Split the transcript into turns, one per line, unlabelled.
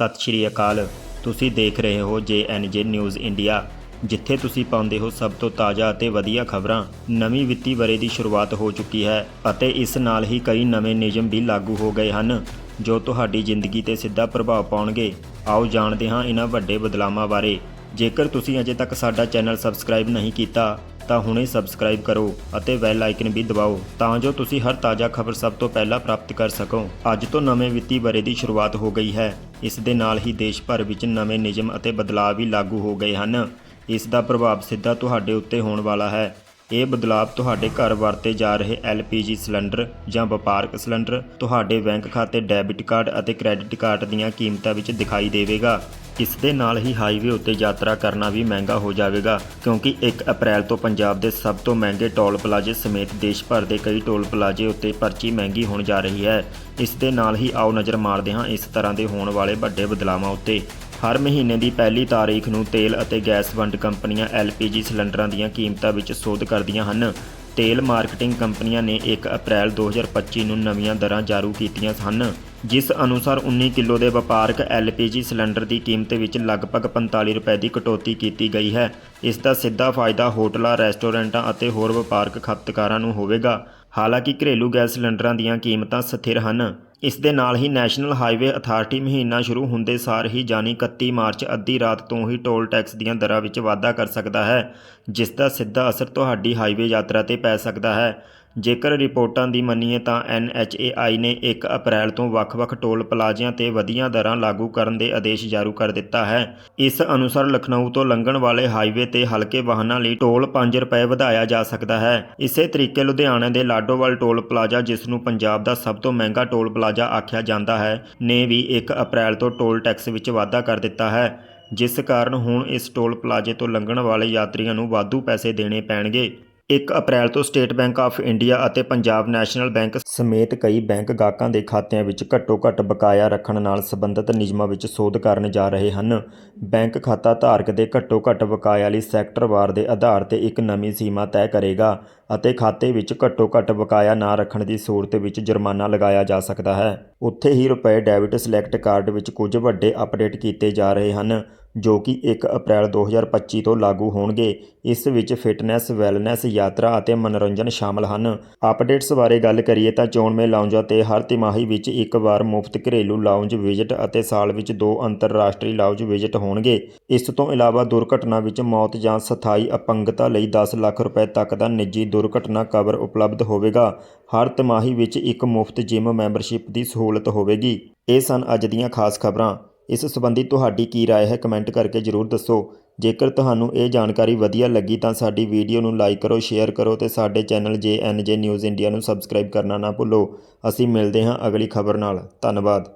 ਸਤਿ ਸ਼੍ਰੀ ਅਕਾਲ। ਤੁਸੀਂ ਦੇਖ ਰਹੇ ਹੋ ਜੇ ਨਿਊਜ਼ ਇੰਡੀਆ। ਜਿੱਥੇ ਤੁਸੀਂ ਪਾਉਂਦੇ ਹੋ ਸਭ ਤੋਂ ਤਾਜ਼ਾ ਅਤੇ ਵਧੀਆ ਖਬਰਾਂ। ਨਵੀਂ ਵਿੱਤੀ ਵਰੇ ਦੀ ਸ਼ੁਰੂਆਤ ਹੋ ਚੁੱਕੀ ਹੈ ਅਤੇ ਇਸ ਨਾਲ ਹੀ ਕਈ ਨਵੇਂ ਨਿਯਮ ਵੀ ਲਾਗੂ ਹੋ ਗਏ ਹਨ, ਜੋ ਤੁਹਾਡੀ ਜ਼ਿੰਦਗੀ ਤੇ ਸਿੱਧਾ ਪ੍ਰਭਾਵ ਪਾਉਣਗੇ। ਆਓ ਜਾਣਦੇ ਹਾਂ ਇਹਨਾਂ ਵੱਡੇ ਬਦਲਾਵਾਂ ਬਾਰੇ। ਜੇਕਰ ਤੁਸੀਂ ਅਜੇ ਤੱਕ ਸਾਡਾ ਚੈਨਲ ਸਬਸਕ੍ਰਾਈਬ ਨਹੀਂ ਕੀਤਾ, ਤਾਂ ਹੁਣੇ ਸਬਸਕ੍ਰਾਈਬ ਕਰੋ ਅਤੇ ਬੈਲ ਆਈਕਨ ਵੀ ਦਬਾਓ, ਤਾਂ ਜੋ ਤੁਸੀਂ ਹਰ ਤਾਜ਼ਾ ਖਬਰ ਸਭ ਤੋਂ ਪਹਿਲਾਂ ਪ੍ਰਾਪਤ ਕਰ ਸਕੋ। ਅੱਜ ਤੋਂ ਨਵੇਂ ਵਿੱਤੀ ਵਰੇ ਦੀ ਸ਼ੁਰੂਆਤ ਹੋ ਗਈ ਹੈ। ਇਸ ਦੇ ਨਾਲ ਹੀ ਦੇਸ਼ ਭਰ ਵਿੱਚ ਨਵੇਂ ਨਿਯਮ ਅਤੇ ਬਦਲਾਅ ਵੀ ਲਾਗੂ ਹੋ ਗਏ ਹਨ। ਇਸ ਦਾ ਪ੍ਰਭਾਵ ਸਿੱਧਾ ਤੁਹਾਡੇ ਉੱਤੇ ਹੋਣ ਵਾਲਾ ਹੈ। ਇਹ ਬਦਲਾਅ ਤੁਹਾਡੇ ਘਰ ਵਰਤੇ ਜਾ ਰਹੇ LPG ਸਿਲੰਡਰ ਜਾਂ ਵਪਾਰਕ ਸਿਲੰਡਰ ਤੁਹਾਡੇ ਬੈਂਕ ਖਾਤੇ ਡੈਬਿਟ ਕਾਰਡ ਅਤੇ ਕ੍ਰੈਡਿਟ ਕਾਰਡ ਦੀਆਂ ਕੀਮਤਾਂ ਵਿੱਚ ਦਿਖਾਈ ਦੇਵੇਗਾ। ਇਸ ਦੇ ਨਾਲ ਹੀ ਹਾਈਵੇ ਉੱਤੇ ਯਾਤਰਾ ਕਰਨਾ ਵੀ ਮਹਿੰਗਾ ਹੋ ਜਾਵੇਗਾ, ਕਿਉਂਕਿ 1 ਅਪ੍ਰੈਲ ਤੋਂ ਪੰਜਾਬ ਦੇ ਸਭ ਤੋਂ ਮਹਿੰਗੇ ਟੋਲ ਪਲਾਜ਼ੇ ਸਮੇਤ ਦੇਸ਼ ਭਰ ਦੇ ਕਈ ਟੋਲ ਪਲਾਜ਼ੇ ਉੱਤੇ ਪਰਚੀ ਮਹਿੰਗੀ ਹੋਣ ਜਾ ਰਹੀ ਹੈ। ਇਸ ਦੇ ਨਾਲ ਹੀ ਆਓ ਨਜ਼ਰ ਮਾਰਦੇ ਹਾਂ ਇਸ ਤਰ੍ਹਾਂ ਦੇ ਹੋਣ ਵਾਲੇ ਵੱਡੇ ਬਦਲਾਵਾਂ ਉੱਤੇ। ਹਰ ਮਹੀਨੇ ਦੀ ਪਹਿਲੀ ਤਾਰੀਖ ਨੂੰ ਤੇਲ ਅਤੇ ਗੈਸ ਵੰਡ ਕੰਪਨੀਆਂ LPG ਸਿਲੰਡਰਾਂ ਦੀਆਂ ਕੀਮਤਾਂ ਵਿੱਚ ਸੋਧ ਕਰਦੀਆਂ ਹਨ। ਤੇਲ ਮਾਰਕੀਟਿੰਗ ਕੰਪਨੀਆਂ ਨੇ 1 ਅਪ੍ਰੈਲ 2025 ਨੂੰ ਨਵੀਆਂ ਦਰਾਂ ਜਾਰੂ ਕੀਤੀਆਂ ਹਨ ਜਿਸ ਅਨੁਸਾਰ 19 ਕਿਲੋ ਦੇ ਵਪਾਰਕ LPG ਸਿਲੰਡਰ ਦੀ ਕੀਮਤ ਵਿੱਚ ਲਗਭਗ 45 ਰੁਪਏ ਦੀ ਕਟੌਤੀ ਕੀਤੀ ਗਈ ਹੈ। ਇਸ ਦਾ ਸਿੱਧਾ ਫਾਇਦਾ ਹੋਟਲਾਂ, ਰੈਸਟੋਰੈਂਟਾਂ ਅਤੇ ਹੋਰ ਵਪਾਰਕ ਖਪਤਕਾਰਾਂ ਨੂੰ ਹੋਵੇਗਾ। ਹਾਲਾਂਕਿ ਘਰੇਲੂ ਗੈਸ ਸਿਲੰਡਰਾਂ ਦੀਆਂ ਕੀਮਤਾਂ ਸਥਿਰ ਹਨ। ਇਸ ਦੇ ਨਾਲ ਹੀ ਨੈਸ਼ਨਲ ਹਾਈਵੇ ਅਥਾਰਟੀ ਮਹੀਨਾ ਸ਼ੁਰੂ ਹੁੰਦੇ ਸਾਰ ਹੀ ਜਾਨੀ 31 ਮਾਰਚ ਅੱਧੀ ਰਾਤ ਤੋਂ ਹੀ ਟੋਲ ਟੈਕਸ ਦੀਆਂ ਦਰਾਂ ਵਿੱਚ ਵਾਧਾ ਕਰ ਸਕਦਾ ਹੈ, ਜਿਸ ਦਾ ਸਿੱਧਾ ਅਸਰ ਤੁਹਾਡੀ ਹਾਈਵੇ ਯਾਤਰਾ ਤੇ ਪੈ ਸਕਦਾ ਹੈ। ਜੇਕਰ ਰਿਪੋਰਟਾਂ ਦੀ ਮੰਨੀਏ ਤਾਂ NHAI ਨੇ 1 ਅਪ੍ਰੈਲ ਤੋਂ ਵੱਖ-ਵੱਖ ਟੋਲ ਪਲਾਜ਼ਿਆਂ ਤੇ ਵਧੀਆਂ ਦਰਾਂ ਲਾਗੂ ਕਰਨ ਦੇ ਆਦੇਸ਼ ਜਾਰੀ ਕਰ ਦਿੱਤਾ ਹੈ। ਇਸ ਅਨੁਸਾਰ ਲਖਨਊ ਤੋਂ ਲੰਘਣ ਵਾਲੇ ਹਾਈਵੇ ਤੇ ਹਲਕੇ ਵਾਹਨਾਂ ਲਈ ਟੋਲ 5 ਰੁਪਏ ਵਧਾਇਆ ਜਾ ਸਕਦਾ ਹੈ। ਇਸੇ ਤਰੀਕੇ ਲੁਧਿਆਣਾ ਦੇ ਲਾਡੋਵਾਲ ਟੋਲ ਪਲਾਜ਼ਾ, ਜਿਸ ਨੂੰ ਪੰਜਾਬ ਦਾ ਸਭ ਤੋਂ ਮਹਿੰਗਾ ਟੋਲ ਪਲਾਜ਼ਾ ਆਖਿਆ ਜਾਂਦਾ ਹੈ, ਨੇ ਵੀ 1 ਅਪ੍ਰੈਲ ਤੋਂ ਟੋਲ ਟੈਕਸ ਵਿੱਚ ਵਾਧਾ ਕਰ ਦਿੱਤਾ ਹੈ। ਜਿਸ ਕਾਰਨ ਹੁਣ ਇਸ ਟੋਲ ਪਲਾਜ਼ੇ ਤੋਂ ਲੰਘਣ ਵਾਲੇ ਯਾਤਰੀਆਂ ਨੂੰ ਵਾਧੂ ਪੈਸੇ ਦੇਣੇ ਪੈਣਗੇ। 1 ਅਪ੍ਰੈਲ ਤੋਂ ਸਟੇਟ ਬੈਂਕ ਆਫ ਇੰਡੀਆ ਅਤੇ ਪੰਜਾਬ ਨੈਸ਼ਨਲ ਬੈਂਕ ਸਮੇਤ ਕਈ ਬੈਂਕ ਗਾਹਕਾਂ ਦੇ ਖਾਤਿਆਂ ਵਿੱਚ ਘੱਟੋ-ਘੱਟ ਬਕਾਇਆ ਰੱਖਣ ਨਾਲ ਸੰਬੰਧਿਤ ਨਿਯਮਾਂ ਵਿੱਚ ਸੋਧ ਕਰਨ ਜਾ ਰਹੇ ਹਨ। ਬੈਂਕ ਖਾਤਾ ਧਾਰਕ ਦੇ ਘੱਟੋ-ਘੱਟ ਬਕਾਇਆ ਲਈ ਸੈਕਟਰਵਾਰ ਦੇ ਆਧਾਰ ਤੇ ਇੱਕ ਨਵੀਂ ਸੀਮਾ ਤੈਅ ਕਰੇਗਾ ਅਤੇ ਖਾਤੇ ਵਿੱਚ ਘੱਟੋ-ਘੱਟ ਬਕਾਇਆ ਨਾ ਰੱਖਣ ਦੀ ਸੂਰਤ ਵਿੱਚ ਜੁਰਮਾਨਾ ਲਗਾਇਆ ਜਾ ਸਕਦਾ ਹੈ। ਉੱਥੇ ਹੀ ਰੁਪਏ ਡੈਬਿਟ ਸਿਲੈਕਟ ਕਾਰਡ ਵਿੱਚ ਕੁਝ ਵੱਡੇ ਅਪਡੇਟ ਕੀਤੇ ਜਾ ਰਹੇ ਹਨ। ਜੋ ਕਿ 1 ਅਪ੍ਰੈਲ 2025 ਤੋਂ ਲਾਗੂ ਹੋਣਗੇ। ਇਸ ਵਿੱਚ ਫਿਟਨੈਸ, ਵੈਲਨੈਸ, ਯਾਤਰਾ ਅਤੇ ਮਨੋਰੰਜਨ ਸ਼ਾਮਲ ਹਨ। ਅਪਡੇਟਸ ਬਾਰੇ ਗੱਲ ਕਰੀਏ ਤਾਂ ਚੋਣਵੇਂ ਲਾਉਂਜਾਂ ਤੇ ਹਰ ਤਿਮਾਹੀ ਵਿੱਚ ਇੱਕ ਵਾਰ ਮੁਫਤ ਘਰੇਲੂ ਲਾਉਂਜ ਵਿਜ਼ਿਟ ਅਤੇ ਸਾਲ ਵਿੱਚ ਦੋ ਅੰਤਰਰਾਸ਼ਟਰੀ ਲਾਉਂਜ ਵਿਜ਼ਿਟ ਹੋਣਗੇ। ਇਸ ਤੋਂ ਇਲਾਵਾ ਦੁਰਘਟਨਾ ਵਿੱਚ ਮੌਤ ਜਾਂ ਸਥਾਈ ਅਪੰਗਤਾ ਲਈ 10 ਲੱਖ ਰੁਪਏ ਤੱਕ ਦਾ ਨਿੱਜੀ ਦੁਰਘਟਨਾ ਕਵਰ ਉਪਲਬਧ ਹੋਵੇਗਾ। ਹਰ ਤਿਮਾਹੀ ਵਿੱਚ ਇੱਕ ਮੁਫਤ ਜਿਮ ਮੈਂਬਰਸ਼ਿਪ ਦੀ ਸਹੂਲਤ ਹੋਵੇਗੀ। ਇਹ ਸਨ ਅੱਜ ਦੀਆਂ ਖਾਸ ਖਬਰਾਂ। ਇਸ ਸੰਬੰਧੀ ਤੁਹਾਡੀ ਕੀ رائے ਹੈ ਕਮੈਂਟ ਕਰਕੇ ਜਰੂਰ ਦੱਸੋ ਜੇਕਰ ਤੁਹਾਨੂੰ ਇਹ ਜਾਣਕਾਰੀ ਵਧੀਆ ਲੱਗੀ ਤਾਂ ਸਾਡੀ ਵੀਡੀਓ ਨੂੰ ਲਾਈਕ ਕਰੋ ਸ਼ੇਅਰ ਕਰੋ ਤੇ ਸਾਡੇ ਚੈਨਲ JNJ ਨਿਊਜ਼ ਇੰਡੀਆ ਨੂੰ ਸਬਸਕ੍ਰਾਈਬ ਕਰਨਾ ਨਾ ਭੁੱਲੋ ਅਸੀਂ ਮਿਲਦੇ ਹਾਂ ਅਗਲੀ ਖਬਰ ਨਾਲ ਧੰਨਵਾਦ